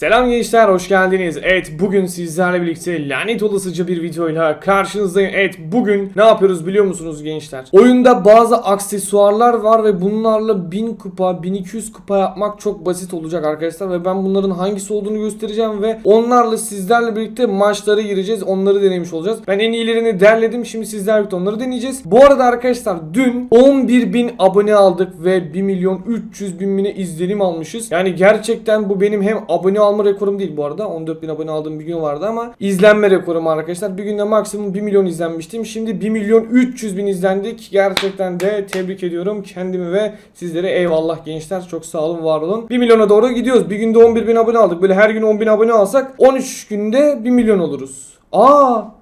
Selam gençler hoş geldiniz. Evet bugün sizlerle birlikte lanet olasıca bir videoyla karşınızdayım. Evet bugün ne yapıyoruz biliyor musunuz gençler? Oyunda bazı aksesuarlar var ve bunlarla 1000 kupa 1200 kupa yapmak çok basit olacak arkadaşlar. Ve ben bunların hangisi olduğunu göstereceğim ve onlarla sizlerle birlikte maçlara gireceğiz. Onları denemiş olacağız. Ben en iyilerini derledim şimdi sizlerle birlikte onları deneyeceğiz. Bu arada arkadaşlar dün 11.000 abone aldık ve 1 milyon 300 bin izlenim almışız. Yani gerçekten bu benim hem abone alma rekorum değil bu arada. 14 bin abone aldığım bir gün vardı ama izlenme rekorum arkadaşlar. Bir günde maksimum 1 milyon izlenmiştim. Şimdi 1 milyon 300 bin izlendik. Gerçekten de tebrik ediyorum kendimi ve sizlere eyvallah gençler. Çok sağ olun var olun. 1 milyona doğru gidiyoruz. Bir günde 11 bin abone aldık. Böyle her gün 10 bin abone alsak 13 günde 1 milyon oluruz. Aa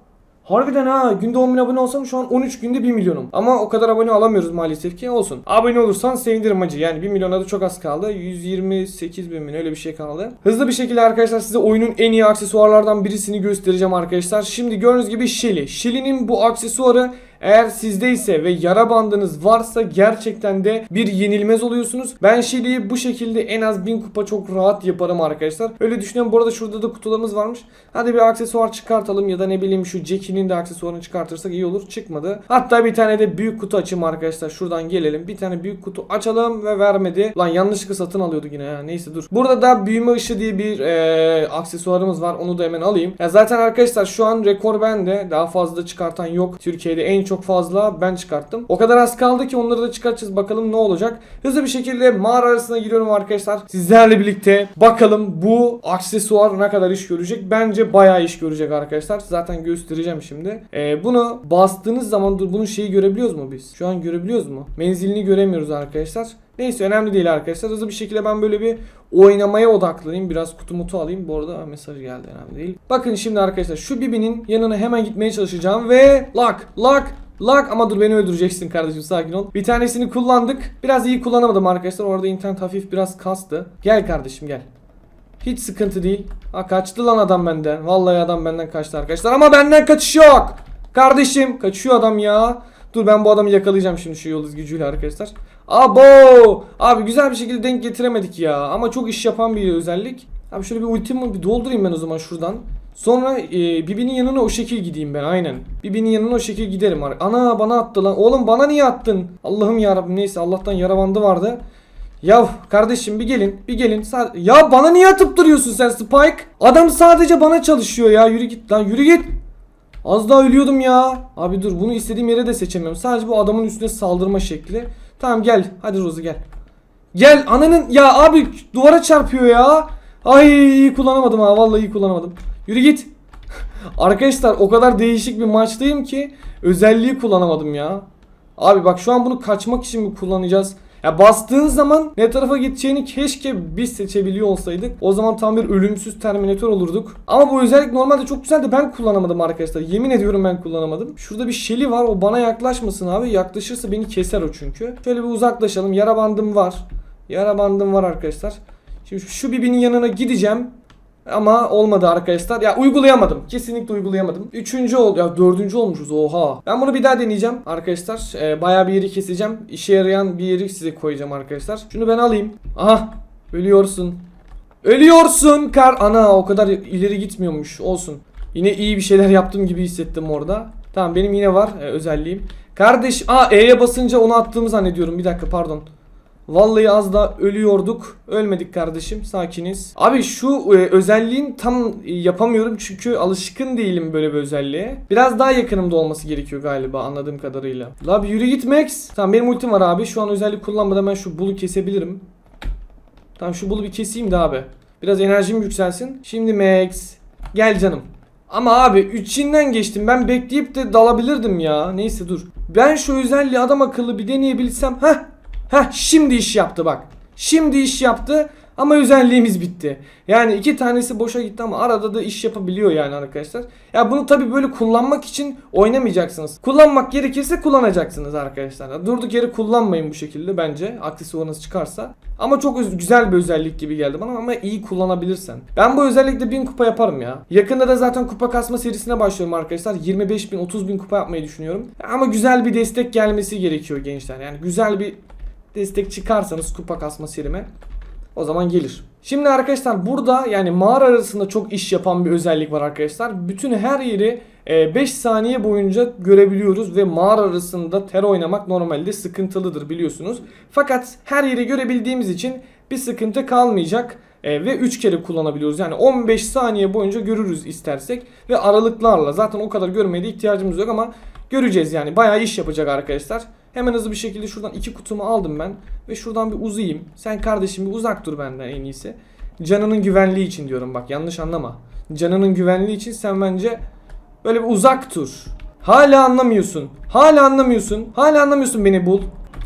Harbiden ha günde 10 bin abone olsam şu an 13 günde 1 milyonum. Ama o kadar abone alamıyoruz maalesef ki olsun. Abone olursan sevinirim acı. Yani 1 milyona da çok az kaldı. 128 bin mi öyle bir şey kaldı. Hızlı bir şekilde arkadaşlar size oyunun en iyi aksesuarlardan birisini göstereceğim arkadaşlar. Şimdi gördüğünüz gibi Shelly. Shelly'nin bu aksesuarı eğer sizdeyse ve yara bandınız varsa gerçekten de bir yenilmez oluyorsunuz. Ben Shelly'yi bu şekilde en az 1000 kupa çok rahat yaparım arkadaşlar. Öyle düşünüyorum. Bu arada şurada da kutularımız varmış. Hadi bir aksesuar çıkartalım ya da ne bileyim şu Jackie'nin de aksesuarını çıkartırsak iyi olur. Çıkmadı. Hatta bir tane de büyük kutu açayım arkadaşlar. Şuradan gelelim. Bir tane büyük kutu açalım ve vermedi. Lan yanlışlıkla satın alıyorduk yine ya. Neyse dur. Burada da büyüme ışığı diye bir e, aksesuarımız var. Onu da hemen alayım. Ya zaten arkadaşlar şu an rekor bende. Daha fazla çıkartan yok. Türkiye'de en çok fazla ben çıkarttım. O kadar az kaldı ki onları da çıkartacağız. Bakalım ne olacak. Hızlı bir şekilde mağara arasına giriyorum arkadaşlar. Sizlerle birlikte bakalım bu aksesuar ne kadar iş görecek. Bence bayağı iş görecek arkadaşlar. Zaten göstereceğim şimdi. Ee, bunu bastığınız zaman dur bunun şeyi görebiliyoruz mu biz? Şu an görebiliyoruz mu? Menzilini göremiyoruz arkadaşlar. Neyse önemli değil arkadaşlar. Hızlı bir şekilde ben böyle bir oynamaya odaklanayım. Biraz kutu mutu alayım. Bu arada mesaj geldi önemli değil. Bakın şimdi arkadaşlar şu Bibi'nin yanına hemen gitmeye çalışacağım ve lock lock Lag ama dur beni öldüreceksin kardeşim sakin ol. Bir tanesini kullandık. Biraz iyi kullanamadım arkadaşlar. Orada internet hafif biraz kastı. Gel kardeşim gel. Hiç sıkıntı değil. Ha kaçtı lan adam benden. Vallahi adam benden kaçtı arkadaşlar. Ama benden kaçış yok. Kardeşim kaçıyor adam ya. Dur ben bu adamı yakalayacağım şimdi şu yıldız gücüyle arkadaşlar. Abo! Abi güzel bir şekilde denk getiremedik ya. Ama çok iş yapan bir özellik. Abi şöyle bir ultimi bir doldurayım ben o zaman şuradan. Sonra e, Bibi'nin yanına o şekil gideyim ben aynen. Bibi'nin yanına o şekil giderim. Ana bana attı lan. Oğlum bana niye attın? Allah'ım ya neyse Allah'tan yara bandı vardı. Ya kardeşim bir gelin bir gelin. Ya bana niye atıp duruyorsun sen Spike? Adam sadece bana çalışıyor ya. Yürü git lan yürü git. Az daha ölüyordum ya. Abi dur bunu istediğim yere de seçemiyorum. Sadece bu adamın üstüne saldırma şekli. Tamam gel. Hadi Rozu gel. Gel ananın ya abi duvara çarpıyor ya. Ay iyi kullanamadım ha vallahi iyi kullanamadım. Yürü git. Arkadaşlar o kadar değişik bir maçtayım ki özelliği kullanamadım ya. Abi bak şu an bunu kaçmak için mi kullanacağız? Ya bastığın zaman ne tarafa gideceğini keşke biz seçebiliyor olsaydık. O zaman tam bir ölümsüz terminatör olurduk. Ama bu özellik normalde çok güzel de ben kullanamadım arkadaşlar. Yemin ediyorum ben kullanamadım. Şurada bir şeli var o bana yaklaşmasın abi. Yaklaşırsa beni keser o çünkü. Şöyle bir uzaklaşalım. Yara bandım var. Yara bandım var arkadaşlar. Şimdi şu bibinin yanına gideceğim. Ama olmadı arkadaşlar. Ya uygulayamadım. Kesinlikle uygulayamadım. Üçüncü oldu. Ya dördüncü olmuşuz. Oha. Ben bunu bir daha deneyeceğim arkadaşlar. Ee, bayağı bir yeri keseceğim. İşe yarayan bir yeri size koyacağım arkadaşlar. Şunu ben alayım. Aha. Ölüyorsun. Ölüyorsun kar. Ana o kadar ileri gitmiyormuş. Olsun. Yine iyi bir şeyler yaptım gibi hissettim orada. Tamam benim yine var e, özelliğim. Kardeş, aa E'ye basınca onu attığımı zannediyorum. Bir dakika pardon. Vallahi az da ölüyorduk. Ölmedik kardeşim. Sakiniz. Abi şu e, özelliğin tam yapamıyorum çünkü alışkın değilim böyle bir özelliğe. Biraz daha yakınımda olması gerekiyor galiba anladığım kadarıyla. La bir yürü git Max. Tamam benim ultim var abi. Şu an özellik kullanmadan ben şu bulu kesebilirim. Tamam şu bulu bir keseyim de abi. Biraz enerjim yükselsin. Şimdi Max. Gel canım. Ama abi içinden geçtim. Ben bekleyip de dalabilirdim ya. Neyse dur. Ben şu özelliği adam akıllı bir deneyebilsem. Heh Heh şimdi iş yaptı bak. Şimdi iş yaptı ama özelliğimiz bitti. Yani iki tanesi boşa gitti ama arada da iş yapabiliyor yani arkadaşlar. Ya bunu tabi böyle kullanmak için oynamayacaksınız. Kullanmak gerekirse kullanacaksınız arkadaşlar. Durduk yere kullanmayın bu şekilde bence. Aksesuarınız çıkarsa. Ama çok güzel bir özellik gibi geldi bana ama iyi kullanabilirsen. Ben bu özellikle 1000 kupa yaparım ya. Yakında da zaten kupa kasma serisine başlıyorum arkadaşlar. 25 bin 30 bin kupa yapmayı düşünüyorum. Ama güzel bir destek gelmesi gerekiyor gençler. Yani güzel bir destek çıkarsanız kupa kasma serime o zaman gelir. Şimdi arkadaşlar burada yani mağara arasında çok iş yapan bir özellik var arkadaşlar. Bütün her yeri 5 saniye boyunca görebiliyoruz ve mağara arasında ter oynamak normalde sıkıntılıdır biliyorsunuz. Fakat her yeri görebildiğimiz için bir sıkıntı kalmayacak E, ve 3 kere kullanabiliyoruz. Yani 15 saniye boyunca görürüz istersek ve aralıklarla zaten o kadar görmeye de ihtiyacımız yok ama göreceğiz yani bayağı iş yapacak arkadaşlar. Hemen hızlı bir şekilde şuradan iki kutumu aldım ben ve şuradan bir uzayayım. Sen kardeşim bir uzak dur benden en iyisi. Canının güvenliği için diyorum bak yanlış anlama. Canının güvenliği için sen bence böyle bir uzak dur. Hala anlamıyorsun. Hala anlamıyorsun. Hala anlamıyorsun beni bul.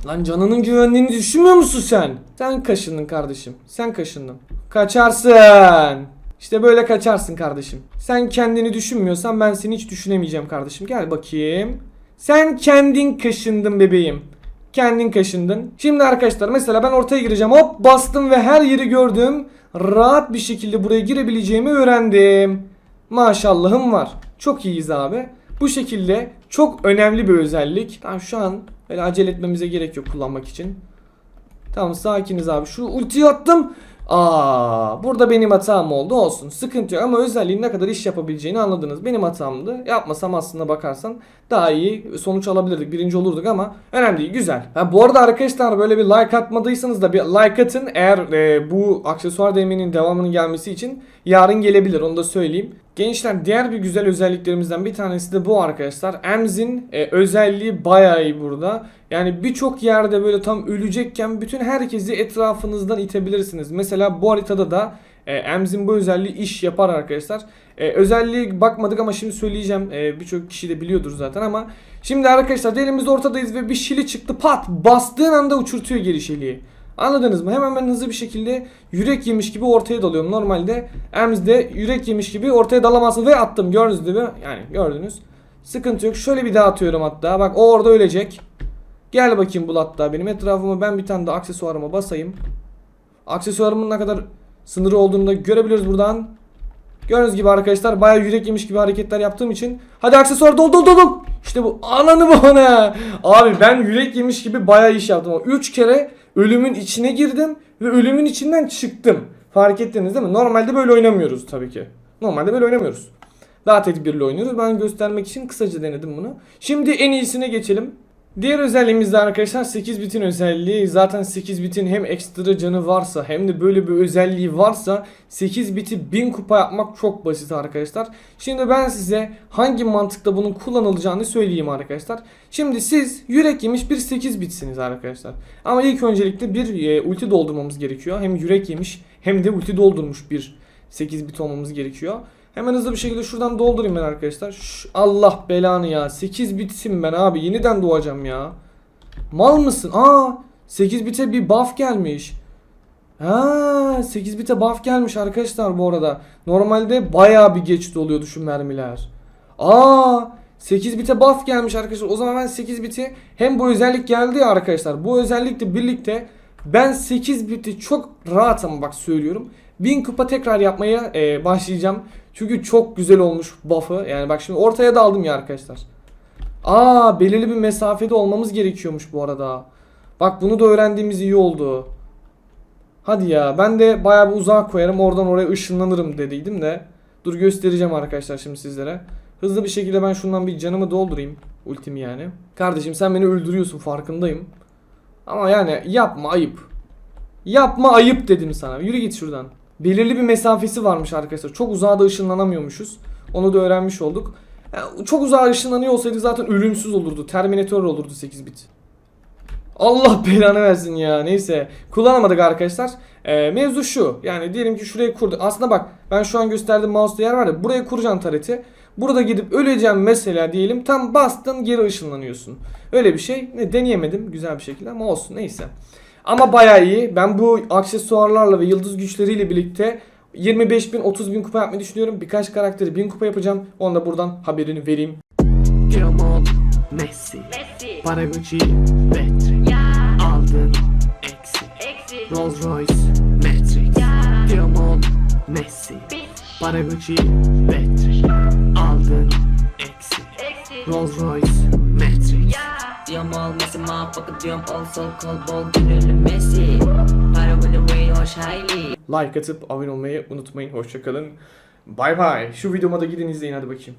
Lan canının güvenliğini düşünmüyor musun sen? Sen kaşındın kardeşim. Sen kaşındın. Kaçarsın. İşte böyle kaçarsın kardeşim. Sen kendini düşünmüyorsan ben seni hiç düşünemeyeceğim kardeşim. Gel bakayım. Sen kendin kaşındın bebeğim. Kendin kaşındın. Şimdi arkadaşlar mesela ben ortaya gireceğim. Hop bastım ve her yeri gördüm. Rahat bir şekilde buraya girebileceğimi öğrendim. Maşallahım var. Çok iyiyiz abi. Bu şekilde çok önemli bir özellik. Tamam şu an öyle acele etmemize gerek yok kullanmak için. Tamam sakiniz abi. Şu ultiyi attım. Aa, burada benim hatam oldu olsun. Sıkıntı yok ama özelliğin ne kadar iş yapabileceğini anladınız. Benim hatamdı. Yapmasam aslında bakarsan daha iyi sonuç alabilirdik. Birinci olurduk ama önemli değil. Güzel. Ha, bu arada arkadaşlar böyle bir like atmadıysanız da bir like atın. Eğer e, bu aksesuar değmenin devamının gelmesi için yarın gelebilir. Onu da söyleyeyim. Gençler diğer bir güzel özelliklerimizden bir tanesi de bu arkadaşlar. Emz'in e, özelliği bayağı iyi burada. Yani birçok yerde böyle tam ölecekken bütün herkesi etrafınızdan itebilirsiniz. Mesela bu haritada da e, Emz'in bu özelliği iş yapar arkadaşlar. E, özelliği bakmadık ama şimdi söyleyeceğim. E, birçok kişi de biliyordur zaten ama. Şimdi arkadaşlar elimizde ortadayız ve bir şili çıktı pat bastığın anda uçurtuyor geri şiliği. Anladınız mı? Hemen ben hızlı bir şekilde yürek yemiş gibi ortaya dalıyorum. Normalde Ems'de yürek yemiş gibi ortaya dalamazsın ve attım. Gördünüz değil mi? Yani gördünüz. Sıkıntı yok. Şöyle bir daha atıyorum hatta. Bak o orada ölecek. Gel bakayım bul hatta benim etrafıma ben bir tane de aksesuarıma basayım. Aksesuarımın ne kadar sınırı olduğunu da görebiliyoruz buradan. Gördüğünüz gibi arkadaşlar bayağı yürek yemiş gibi hareketler yaptığım için. Hadi aksesuar dol dol dol dol. İşte bu ananı bana. Abi ben yürek yemiş gibi bayağı iş yaptım. 3 kere ölümün içine girdim ve ölümün içinden çıktım. Fark ettiniz değil mi? Normalde böyle oynamıyoruz tabii ki. Normalde böyle oynamıyoruz. Daha tedbirli oynuyoruz. Ben göstermek için kısaca denedim bunu. Şimdi en iyisine geçelim. Diğer özelliğimiz de arkadaşlar 8 bitin özelliği. Zaten 8 bitin hem ekstra canı varsa hem de böyle bir özelliği varsa 8 biti 1000 kupa yapmak çok basit arkadaşlar. Şimdi ben size hangi mantıkta bunun kullanılacağını söyleyeyim arkadaşlar. Şimdi siz yürek yemiş bir 8 bitsiniz arkadaşlar. Ama ilk öncelikle bir e, ulti doldurmamız gerekiyor. Hem yürek yemiş hem de ulti doldurmuş bir 8 bit olmamız gerekiyor. Hemen hızlı bir şekilde şuradan doldurayım ben arkadaşlar. Şş, Allah belanı ya. 8 bitsin ben abi. Yeniden doğacağım ya. Mal mısın? Aa 8 bite bir buff gelmiş. Ha 8 bite buff gelmiş arkadaşlar bu arada. Normalde bayağı bir geç doluyordu şu mermiler. Aa 8 bite buff gelmiş arkadaşlar. O zaman ben 8 biti hem bu özellik geldi ya arkadaşlar. Bu özellikle birlikte ben 8 biti çok rahat ama bak söylüyorum. 1000 kupa tekrar yapmaya e, başlayacağım. Çünkü çok güzel olmuş buff'ı. Yani bak şimdi ortaya da aldım ya arkadaşlar. Aa belirli bir mesafede olmamız gerekiyormuş bu arada. Bak bunu da öğrendiğimiz iyi oldu. Hadi ya ben de bayağı bir uzağa koyarım oradan oraya ışınlanırım dediydim de. Dur göstereceğim arkadaşlar şimdi sizlere. Hızlı bir şekilde ben şundan bir canımı doldurayım. Ultimi yani. Kardeşim sen beni öldürüyorsun farkındayım. Ama yani yapma ayıp. Yapma ayıp dedim sana. Yürü git şuradan. Belirli bir mesafesi varmış arkadaşlar. Çok uzağa da ışınlanamıyormuşuz. Onu da öğrenmiş olduk. Yani çok uzağa ışınlanıyor olsaydı zaten ölümsüz olurdu. Terminator olurdu 8 bit. Allah belanı versin ya. Neyse. Kullanamadık arkadaşlar. Ee, mevzu şu. Yani diyelim ki şuraya kurduk. Aslında bak ben şu an gösterdiğim mouse'da yer var ya. Buraya kuracaksın tareti. Burada gidip öleceğim mesela diyelim. Tam bastın geri ışınlanıyorsun. Öyle bir şey. Ne deneyemedim güzel bir şekilde ama olsun neyse. Ama bayağı iyi. Ben bu aksesuarlarla ve yıldız güçleriyle birlikte 25 bin 30 bin kupa yapmayı düşünüyorum. Birkaç karakteri 1000 kupa yapacağım. Onu da buradan haberini vereyim. Diamond Messi. Messi, Para Gucci Patrick. Ya, Aldın Eksi. Eksi, Rolls Royce Matrix. Ya, Diamond Messi. Bitch, Para Gucci Patrick. Aldın Eksi. Eksi, Rolls Royce Motherfucker jump on so cold Para bunu hoş hayli Like atıp abone olmayı unutmayın. Hoşçakalın. Bay bay. Şu videoma da gidin izleyin hadi bakayım.